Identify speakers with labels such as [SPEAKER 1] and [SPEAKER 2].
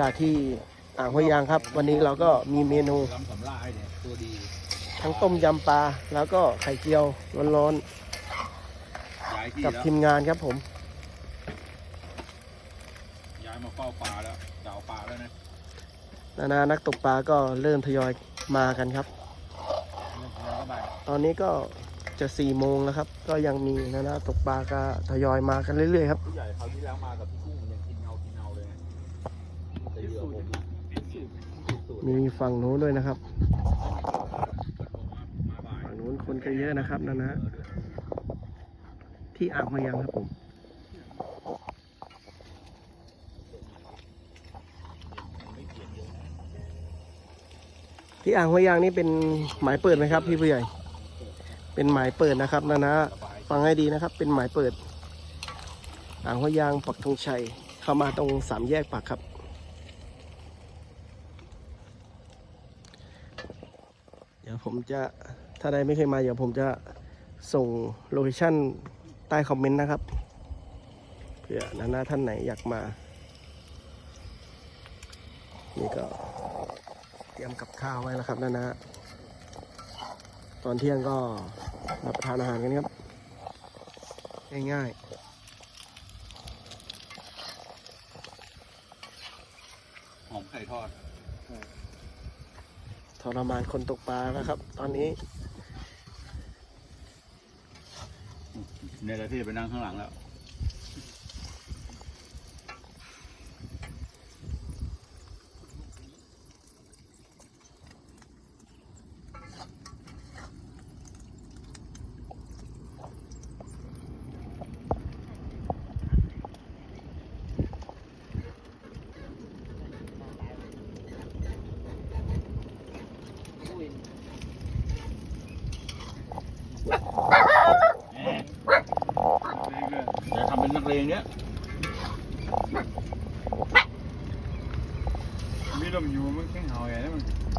[SPEAKER 1] จากที่อ่างห้วยยางครับ วันนี้เราก็มีเมนู
[SPEAKER 2] ลำสำลายเนี่ยตัวดี
[SPEAKER 1] ทั้งต้มยำปลาแล้วก็ไข่เจียวร้อน
[SPEAKER 2] ย้ายที่
[SPEAKER 1] ๆกับ
[SPEAKER 2] แล้ว
[SPEAKER 1] ทีมงานครับผม
[SPEAKER 2] ย้ายมาเฝ้าปลาแล้วดาวปลาแล้วนะ
[SPEAKER 1] นานานักตกปลาก็เริ่มทยอยมากันครับ
[SPEAKER 2] เริ่มเข้าไป
[SPEAKER 1] ตอนนี้ก็จะสี่โมงแล้วครับ ก็ยังมีนานาตกปลาก็ทยอยมากันเรื่อยๆครับ
[SPEAKER 2] ผู้ใหญ่คราวที่แล้วมากับพี่กุ้งมันยังกินเงากินเงาเลยนะแต่เหยื่อผมนะสูตร
[SPEAKER 1] มีฝั่งโน้นด้วยนะครับ ฝั่งโน้นคนก็เยอะนะครับนานาที่อ่างห้วยยางครับผมที่อ่างห้วยยางนี่เป็นหมายเปิดไหมครับ พี่ผู้ใหญ่ เป็นหมายเปิดนะครับนานาฟังให้ดีนะครับ เป็นหมายเปิด อ่างห้วยยางปักธงชัยเข้ามาตรงสามแยกปักครับ ดี๋ยวผมจะถ้าใดไม่เคยมาเดี๋ยวผมจะส่งโลเคชั่นใต้คอมเมนต์นะครับเผื่อนานาท่านไหนอยากมา นี่ก็เตรียมกับข้าวไว้แล้วครับนานาตอนเที่ยงก็รับประทานอาหารกันครับ ง่ายๆ
[SPEAKER 2] หอมไข่ทอด
[SPEAKER 1] ทรมานคนตกปลาแล้วครับ ตอนนี้
[SPEAKER 2] เนี่ยแหละที่ไปนั่งข้างหลังแล้ว จะทำเป็นนักเลง